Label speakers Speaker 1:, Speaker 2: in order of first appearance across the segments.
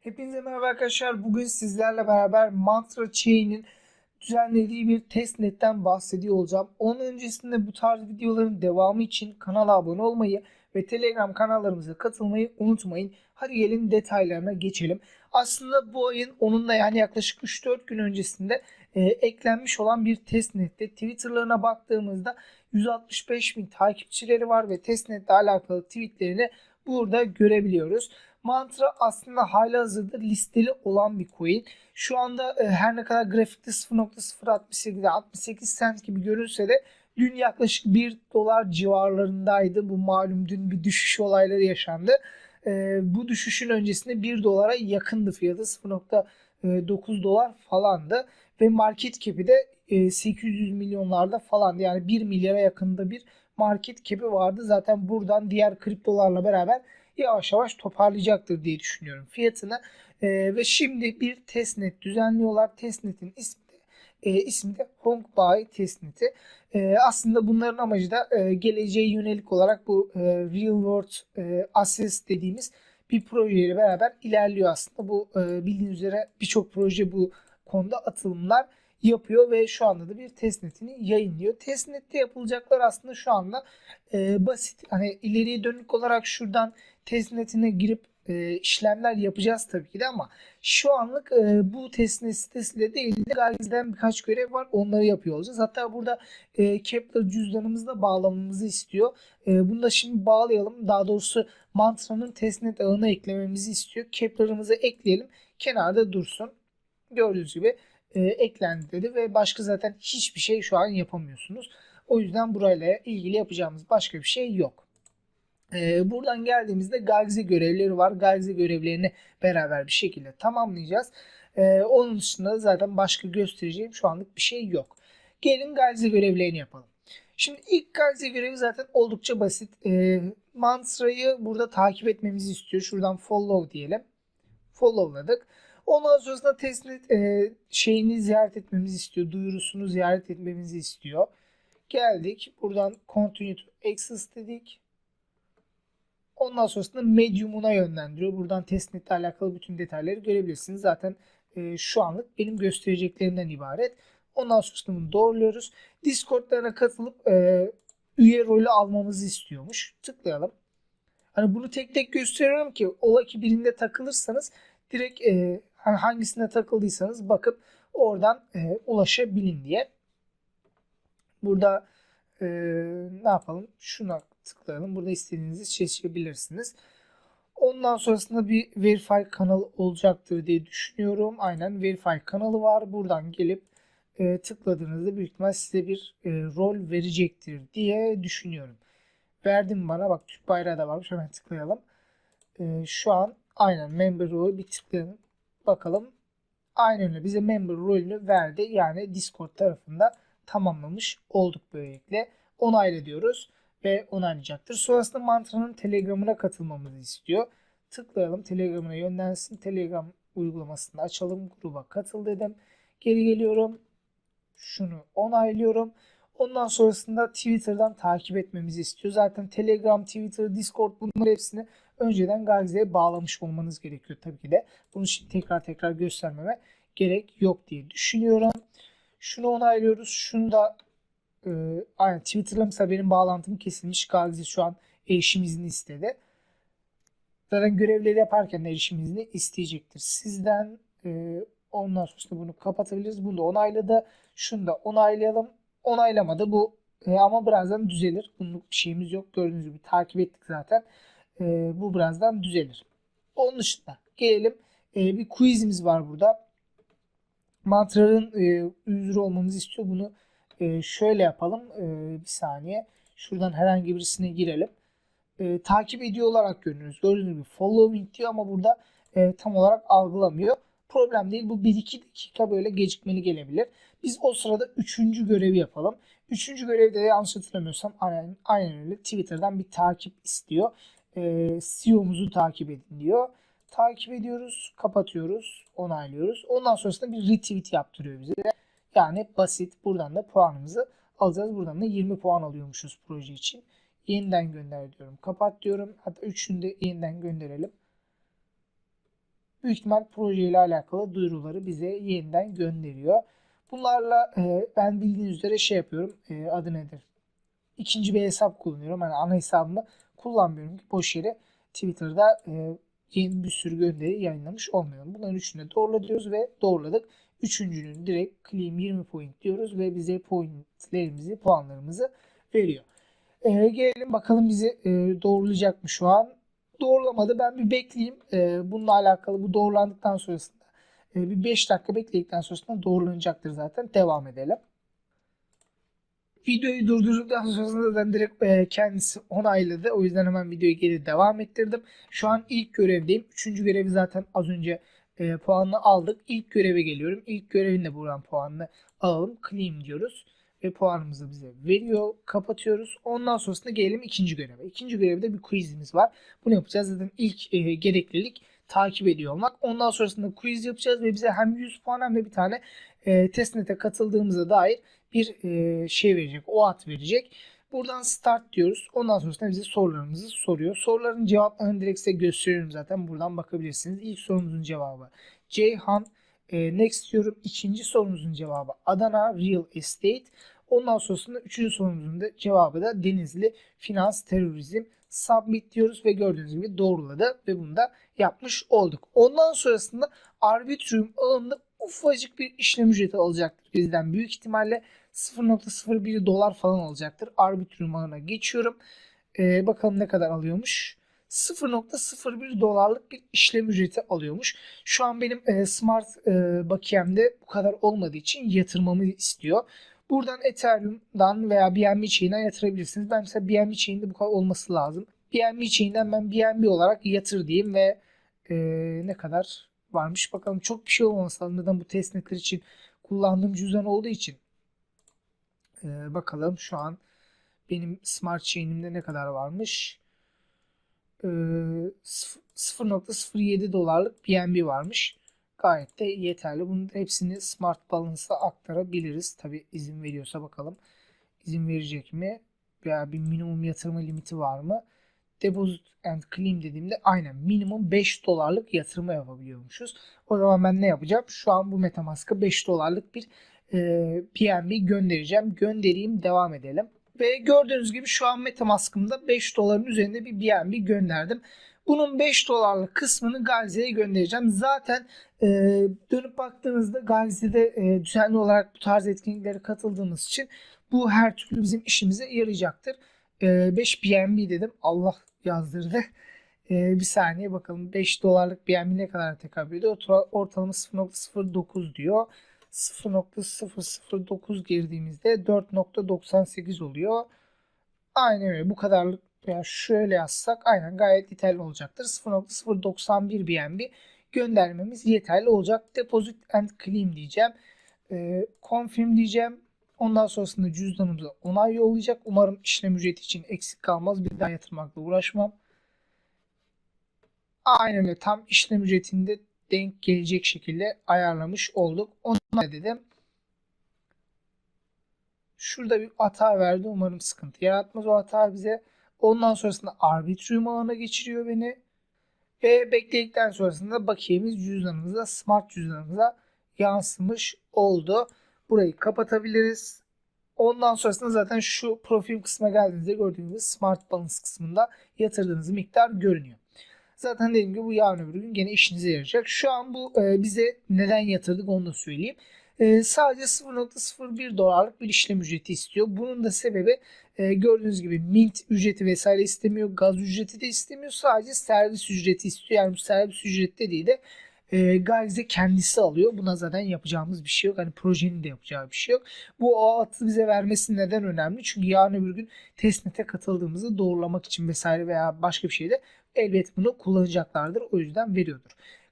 Speaker 1: Hepinize merhaba arkadaşlar. Bugün sizlerle beraber Mantra Chain'in düzenlediği bir testnetten bahsediyor olacağım. Onun öncesinde bu tarz videoların devamı için kanala abone olmayı ve Telegram kanallarımıza katılmayı unutmayın. Hadi gelin detaylarına geçelim. Aslında bu ayın onunla yani yaklaşık 3-4 gün öncesinde e, eklenmiş olan bir testnette Twitter'larına baktığımızda 165 bin takipçileri var ve testnetle alakalı tweetlerini burada görebiliyoruz. Mantra aslında halihazırda listeli olan bir coin. Şu anda e, her ne kadar grafikte 0.068'de 68 cent gibi görünse de dün yaklaşık 1 dolar civarlarındaydı. Bu malum dün bir düşüş olayları yaşandı. E, bu düşüşün öncesinde 1 dolara yakındı fiyatı 0.9 dolar falandı ve market cap'i de e, 800 milyonlarda falandı. Yani 1 milyara yakında bir market cap'i vardı. Zaten buradan diğer kriptolarla beraber yavaş yavaş toparlayacaktır diye düşünüyorum fiyatını. E, ve şimdi bir testnet düzenliyorlar. Testnetin ismi e, ismi de Hongbai testneti. E, aslında bunların amacı da e, geleceğe yönelik olarak bu e, Real World e, Assets dediğimiz bir projeyle beraber ilerliyor aslında. Bu e, bildiğiniz üzere birçok proje bu konuda atılımlar yapıyor ve şu anda da bir testnetini yayınlıyor. Testnette yapılacaklar aslında şu anda e, basit. Hani ileriye dönük olarak şuradan testnetine girip e, işlemler yapacağız tabii ki de ama şu anlık e, bu testnet sitesiyle değil de Galaxy'den birkaç görev var. Onları yapıyor olacağız. Hatta burada e, Kepler cüzdanımızla bağlamamızı istiyor. E, bunu da şimdi bağlayalım. Daha doğrusu Mantra'nın testnet ağına eklememizi istiyor. Kepler'ımızı ekleyelim. Kenarda dursun. Gördüğünüz gibi e, eklendi dedi ve başka zaten hiçbir şey şu an yapamıyorsunuz. O yüzden burayla ilgili yapacağımız başka bir şey yok. E, buradan geldiğimizde Galaxy görevleri var. Galaxy görevlerini beraber bir şekilde tamamlayacağız. E, onun dışında zaten başka göstereceğim şu anlık bir şey yok. Gelin Galaxy görevlerini yapalım. Şimdi ilk Galaxy görevi zaten oldukça basit. E, Mantra'yı burada takip etmemizi istiyor. Şuradan follow diyelim. Followladık. Ondan sonrasında testnet e, şeyini ziyaret etmemizi istiyor. Duyurusunu ziyaret etmemizi istiyor. Geldik. Buradan continue to access dedik. Ondan sonrasında Medium'una yönlendiriyor. Buradan testnetle alakalı bütün detayları görebilirsiniz. Zaten e, şu anlık benim göstereceklerimden ibaret. Ondan sonrasında bunu doğruluyoruz. Discord'larına katılıp e, üye rolü almamızı istiyormuş. Tıklayalım. Hani bunu tek tek gösteriyorum ki ola ki birinde takılırsanız direkt e, hangisine takıldıysanız bakıp oradan e, ulaşabilin diye. Burada e, ne yapalım? Şuna tıklayalım. Burada istediğinizi seçebilirsiniz. Ondan sonrasında bir Verify kanalı olacaktır diye düşünüyorum. Aynen Verify kanalı var. Buradan gelip e, tıkladığınızda büyük ihtimal size bir e, rol verecektir diye düşünüyorum. Verdim bana. Bak Türk bayrağı da varmış. Hemen tıklayalım. E, şu an aynen member rolü bir tıklayalım. Bakalım. Aynen öyle. Bize member rolünü verdi. Yani Discord tarafında tamamlamış olduk böylelikle. Onayla diyoruz ve onaylayacaktır. Sonrasında Mantra'nın Telegram'ına katılmamızı istiyor. Tıklayalım. Telegram'ına yönlensin. Telegram uygulamasını açalım. Gruba katıl dedim. Geri geliyorum. Şunu onaylıyorum. Ondan sonrasında Twitter'dan takip etmemizi istiyor. Zaten Telegram, Twitter, Discord bunların hepsini önceden Galaxy'ye bağlamış olmanız gerekiyor tabii ki de. Bunu şimdi tekrar tekrar göstermeme gerek yok diye düşünüyorum. Şunu onaylıyoruz. Şunu da e, aynen Twitter'la mesela benim bağlantım kesilmiş. Galaxy şu an erişim izni istedi. Zaten görevleri yaparken erişim izni isteyecektir. Sizden e, ondan sonra bunu kapatabiliriz. Bunu da onayladı. Şunu da onaylayalım. Onaylamadı. Bu e, ama birazdan düzelir. Bunluk bir şeyimiz yok. Gördüğünüz gibi takip ettik zaten. E, bu birazdan düzelir. Onun dışında gelelim. E, bir quizimiz var burada. Mantra'nın e, üzeri olmamızı istiyor. Bunu e, şöyle yapalım. E, bir saniye. Şuradan herhangi birisine girelim. E, takip ediyor olarak görünüyoruz. Gördüğünüz gibi following diyor ama burada e, tam olarak algılamıyor. Problem değil. Bu 1-2 dakika böyle gecikmeli gelebilir. Biz o sırada 3. görevi yapalım. 3. görevde de yanlış hatırlamıyorsam aynen, aynen öyle Twitter'dan bir takip istiyor. E, CEO'muzu takip edin diyor. Takip ediyoruz, kapatıyoruz, onaylıyoruz. Ondan sonrasında bir retweet yaptırıyor bize. Yani basit. Buradan da puanımızı alacağız. Buradan da 20 puan alıyormuşuz proje için. Yeniden gönder diyorum. Kapat diyorum. Hatta üçünü de yeniden gönderelim. büyük ihtimal projeyle alakalı duyuruları bize yeniden gönderiyor. Bunlarla e, ben bildiğiniz üzere şey yapıyorum. E, adı nedir? İkinci bir hesap kullanıyorum. Yani ana hesabımı kullanmıyorum ki boş yere Twitter'da e, yeni bir sürü gönderi yayınlamış olmayalım. Bunların üçünü doğrula diyoruz ve doğruladık. Üçüncünün direkt claim 20 point diyoruz ve bize pointlerimizi, puanlarımızı veriyor. E, gelelim bakalım bizi e, doğrulayacak mı şu an? Doğrulamadı. Ben bir bekleyeyim. E, bununla alakalı bu doğrulandıktan sonrasında e, bir 5 dakika bekledikten sonrasında doğrulanacaktır zaten. Devam edelim. Videoyu durdurduktan sonrasında zaten direkt e, kendisi onayladı. O yüzden hemen videoyu geri devam ettirdim. Şu an ilk görevdeyim. Üçüncü görevi zaten az önce e, puanını aldık. İlk göreve geliyorum. İlk görevin de buradan puanını alalım. Claim diyoruz. Ve puanımızı bize veriyor. Kapatıyoruz. Ondan sonrasında gelelim ikinci göreve. İkinci görevde bir quizimiz var. Bunu yapacağız. Zaten ilk e, gereklilik takip ediyor olmak. Ondan sonrasında quiz yapacağız ve bize hem 100 puan hem de bir tane e, testnet'e katıldığımıza dair bir e, şey verecek. O at verecek. Buradan start diyoruz. Ondan sonrasında bize sorularımızı soruyor. Soruların cevaplarını direkt size gösteriyorum zaten. Buradan bakabilirsiniz. İlk sorumuzun cevabı Ceyhan. E, next diyorum. İkinci sorumuzun cevabı Adana Real Estate. Ondan sonrasında üçüncü sorumuzun da cevabı da Denizli Finans Terörizm submit diyoruz ve gördüğünüz gibi doğruladı ve bunu da yapmış olduk. Ondan sonrasında Arbitrium ağında ufacık bir işlem ücreti alacaktır bizden. Büyük ihtimalle 0.01 dolar falan alacaktır. Arbitrium ağına geçiyorum. Ee, bakalım ne kadar alıyormuş. 0.01 dolarlık bir işlem ücreti alıyormuş. Şu an benim e, smart e, bakiyemde bu kadar olmadığı için yatırmamı istiyor. Buradan Ethereum'dan veya BNB chain'den yatırabilirsiniz. Ben mesela BNB chain'de bu kadar olması lazım. BNB chain'den ben BNB olarak yatır diyeyim ve e, ne kadar varmış bakalım. Çok bir şey lazım. Neden bu testnetler için kullandığım cüzdan olduğu için. E, bakalım şu an benim smart chain'imde ne kadar varmış. E, 0.07 dolarlık BNB varmış gayet de yeterli. Bunun hepsini Smart Balance'a aktarabiliriz. Tabi izin veriyorsa bakalım. İzin verecek mi? Veya bir minimum yatırma limiti var mı? Deposit and Claim dediğimde aynen minimum 5 dolarlık yatırma yapabiliyormuşuz. O zaman ben ne yapacağım? Şu an bu Metamask'a 5 dolarlık bir e, PNB göndereceğim. Göndereyim devam edelim. Ve gördüğünüz gibi şu an Metamask'ımda 5 doların üzerinde bir BNB gönderdim. Bunun 5 dolarlık kısmını Gazze'ye göndereceğim. Zaten e, dönüp baktığınızda Gazze'de e, düzenli olarak bu tarz etkinliklere katıldığımız için bu her türlü bizim işimize yarayacaktır. E, 5 BNB dedim. Allah yazdırdı. E, bir saniye bakalım 5 dolarlık BNB ne kadar tekabül ediyor? Ortalama 0.09 diyor. 0.009 girdiğimizde 4.98 oluyor. Aynen öyle bu kadarlık veya şöyle yazsak aynen gayet yeterli olacaktır. 0.091 BNB göndermemiz yeterli olacak. Deposit and claim diyeceğim. E, confirm diyeceğim. Ondan sonrasında cüzdanımıza onay yollayacak. Umarım işlem ücreti için eksik kalmaz. Bir daha yatırmakla uğraşmam. Aynen öyle tam işlem ücretinde denk gelecek şekilde ayarlamış olduk. Onu dedim. Şurada bir hata verdi. Umarım sıkıntı yaratmaz o hata bize. Ondan sonrasında arbitrium ağına geçiriyor beni. Ve bekledikten sonrasında bakiyemiz cüzdanımıza, smart cüzdanımıza yansımış oldu. Burayı kapatabiliriz. Ondan sonrasında zaten şu profil kısmına geldiğinizde gördüğünüz smart balance kısmında yatırdığınız miktar görünüyor. Zaten dediğim gibi bu yarın öbür gün gene işinize yarayacak. Şu an bu e, bize neden yatırdık onu da söyleyeyim. E, sadece 0.01 dolarlık bir işlem ücreti istiyor. Bunun da sebebi e, gördüğünüz gibi mint ücreti vesaire istemiyor. Gaz ücreti de istemiyor. Sadece servis ücreti istiyor. Yani bu servis ücreti dediği de e, Gazze kendisi alıyor. Buna zaten yapacağımız bir şey yok. Hani projenin de yapacağı bir şey yok. Bu o atı bize vermesi neden önemli? Çünkü yarın öbür gün testnet'e katıldığımızı doğrulamak için vesaire veya başka bir şeyde elbet bunu kullanacaklardır. O yüzden veriyordur.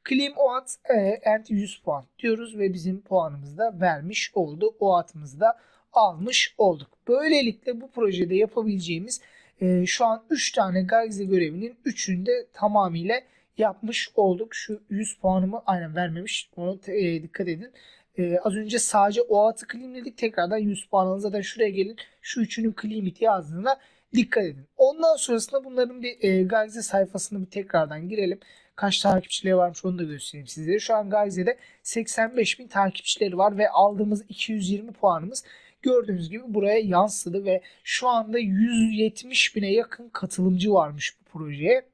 Speaker 1: Claim OAT e, and 100 puan diyoruz ve bizim puanımızı da vermiş oldu. OAT'ımızı da almış olduk. Böylelikle bu projede yapabileceğimiz e, şu an 3 tane Gagze görevinin 3'ünü de tamamıyla yapmış olduk. Şu 100 puanımı aynen vermemiş. Onu e, dikkat edin. E, az önce sadece OAT'ı claimledik. Tekrardan 100 puan alın. Zaten şuraya gelin. Şu üçünün claim iti yazdığında dikkat edin. Ondan sonrasında bunların bir e, Gagze sayfasını bir tekrardan girelim. kaç takipçileri varmış onu da göstereyim sizlere. Şu an Gayze'de 85 bin takipçileri var ve aldığımız 220 puanımız gördüğünüz gibi buraya yansıdı ve şu anda 170 bine yakın katılımcı varmış bu projeye.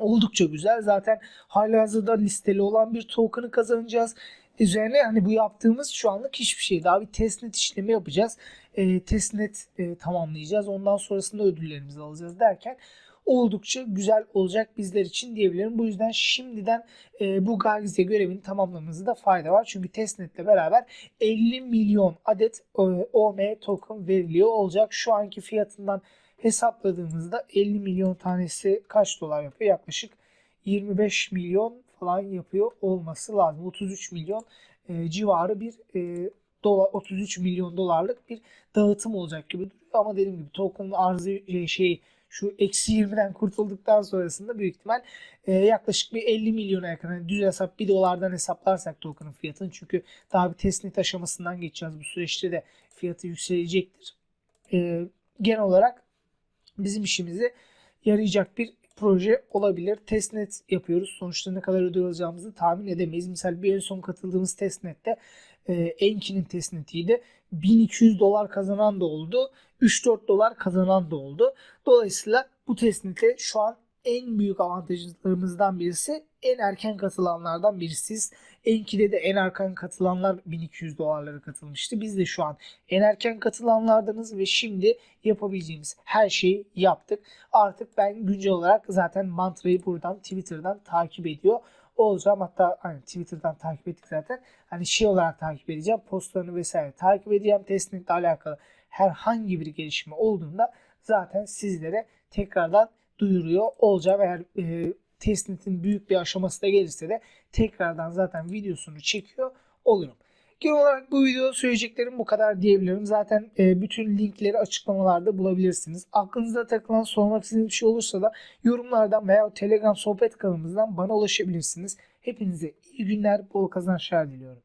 Speaker 1: Oldukça güzel. Zaten halihazırda listeli olan bir token'ı kazanacağız. Üzerine hani bu yaptığımız şu anlık hiçbir şey. Daha bir testnet işlemi yapacağız. E, testnet e, tamamlayacağız. Ondan sonrasında ödüllerimizi alacağız derken oldukça güzel olacak bizler için diyebilirim. Bu yüzden şimdiden e, bu Gargize görevini tamamlamamızda fayda var. Çünkü testnetle beraber 50 milyon adet e, OM token veriliyor olacak. Şu anki fiyatından hesapladığımızda 50 milyon tanesi kaç dolar yapıyor? Yaklaşık 25 milyon falan yapıyor olması lazım. 33 milyon e, civarı bir e, dolar 33 milyon dolarlık bir dağıtım olacak gibi duruyor. Ama dediğim gibi token'ın arzı e, şey şu eksi 20'den kurtulduktan sonrasında büyük ihtimal e, yaklaşık bir 50 milyona yakın. Yani düz hesap 1 dolardan hesaplarsak token'ın fiyatını çünkü daha bir testnet aşamasından geçeceğiz. Bu süreçte de fiyatı yükselecektir. E, genel olarak bizim işimize yarayacak bir proje olabilir. Testnet yapıyoruz. Sonuçta ne kadar ödül alacağımızı tahmin edemeyiz. Misal bir en son katıldığımız testnette e, Enki'nin testnetiydi. 1200 dolar kazanan da oldu. 3-4 dolar kazanan da oldu. Dolayısıyla bu testnete şu an en büyük avantajlarımızdan birisi en erken katılanlardan birisiyiz. Enki'de de en erken katılanlar 1200 dolarlara katılmıştı. Biz de şu an en erken katılanlardanız ve şimdi yapabileceğimiz her şeyi yaptık. Artık ben güncel olarak zaten mantrayı buradan Twitter'dan takip ediyor olacağım. Hatta hani Twitter'dan takip ettik zaten. Hani şey olarak takip edeceğim. Postlarını vesaire takip edeceğim. Testnetle alakalı herhangi bir gelişme olduğunda zaten sizlere tekrardan duyuruyor olacağım. Eğer e, testnetin büyük bir aşaması da gelirse de tekrardan zaten videosunu çekiyor olurum. Genel olarak bu videoda söyleyeceklerim bu kadar diyebilirim. Zaten e, bütün linkleri açıklamalarda bulabilirsiniz. Aklınızda takılan sormak istediğiniz bir şey olursa da yorumlardan veya Telegram sohbet kanalımızdan bana ulaşabilirsiniz. Hepinize iyi günler, bol kazançlar diliyorum.